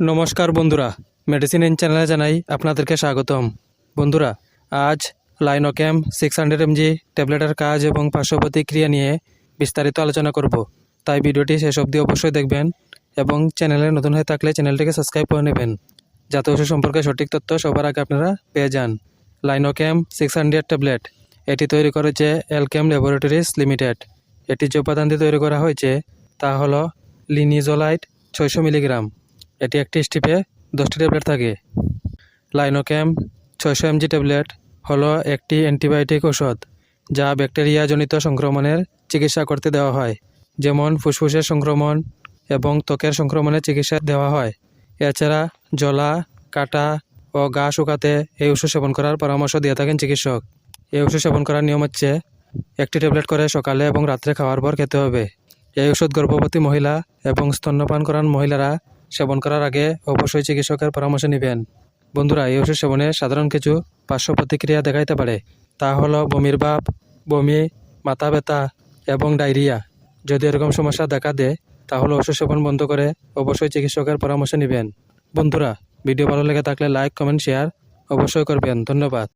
নমস্কার বন্ধুরা medicine in চ্যানেলে জানাই আপনাদেরকে স্বাগতম। বন্ধুরা, আজ লাইনোক্যাম সিক্স হান্ড্রেড এমজি ট্যাবলেটের কাজ এবং পার্শ্ব প্রতিক্রিয়া নিয়ে বিস্তারিত আলোচনা করব। তাই ভিডিওটি শেষ অবধি অবশ্যই দেখবেন এবং চ্যানেলে নতুন হয়ে থাকলে চ্যানেলটিকে সাবস্ক্রাইব করে নেবেন। যাতে ওষুধ সম্পর্কে সঠিক তথ্য সবার আগে আপনারা পেয়ে যান। লাইনোক্যাম সিক্স হান্ড্রেড ট্যাবলেট এটি তৈরি করেছে এলক্যাম ল্যাবরেটরিজ লিমিটেড এটি যে উপাদান দিয়ে তৈরি করা হয়েছে, তা হলো লিনিজোলাইট ছয়শো মিলিগ্রাম। এটি একটি স্টিপে দশটি ট্যাবলেট থাকে। লাইনোক্যাম ছয়শো এমজি ট্যাবলেট হলো একটি অ্যান্টিবায়োটিক ওষুধ যা ব্যাকটেরিয়াজনিত সংক্রমণের চিকিৎসা করতে দেওয়া হয়, যেমন ফুসফুসের সংক্রমণ এবং ত্বকের সংক্রমণের চিকিৎসা দেওয়া হয়। এছাড়া জলা কাটা ও গা শুকাতে এই ওষুধ সেবন করার পরামর্শ দিয়ে থাকেন চিকিৎসক। এই ওষুধ সেবন করার নিয়ম হচ্ছে, একটি ট্যাবলেট করে সকালে এবং রাত্রে খাওয়ার পর খেতে হবে। এই ওষুধ গর্ভবতী মহিলা এবং স্তন্যপান করান মহিলারা সেবন করার আগে অবশ্যই চিকিৎসকের পরামর্শ নেবেন। বন্ধুরা, এই ওষুধ সেবনে সাধারণ কিছু পার্শ্ব প্রতিক্রিয়া দেখাইতে পারে। তা হলো বমির ভাব, বমি, মাথা ব্যথা এবং ডায়রিয়া। যদি এরকম সমস্যা দেখা দেয়, তাহলে ওষুধ সেবন বন্ধ করে অবশ্যই চিকিৎসকের পরামর্শ নেবেন। বন্ধুরা, ভিডিও ভালো লেগে থাকলে লাইক, কমেন্ট, শেয়ার অবশ্যই করবেন। ধন্যবাদ।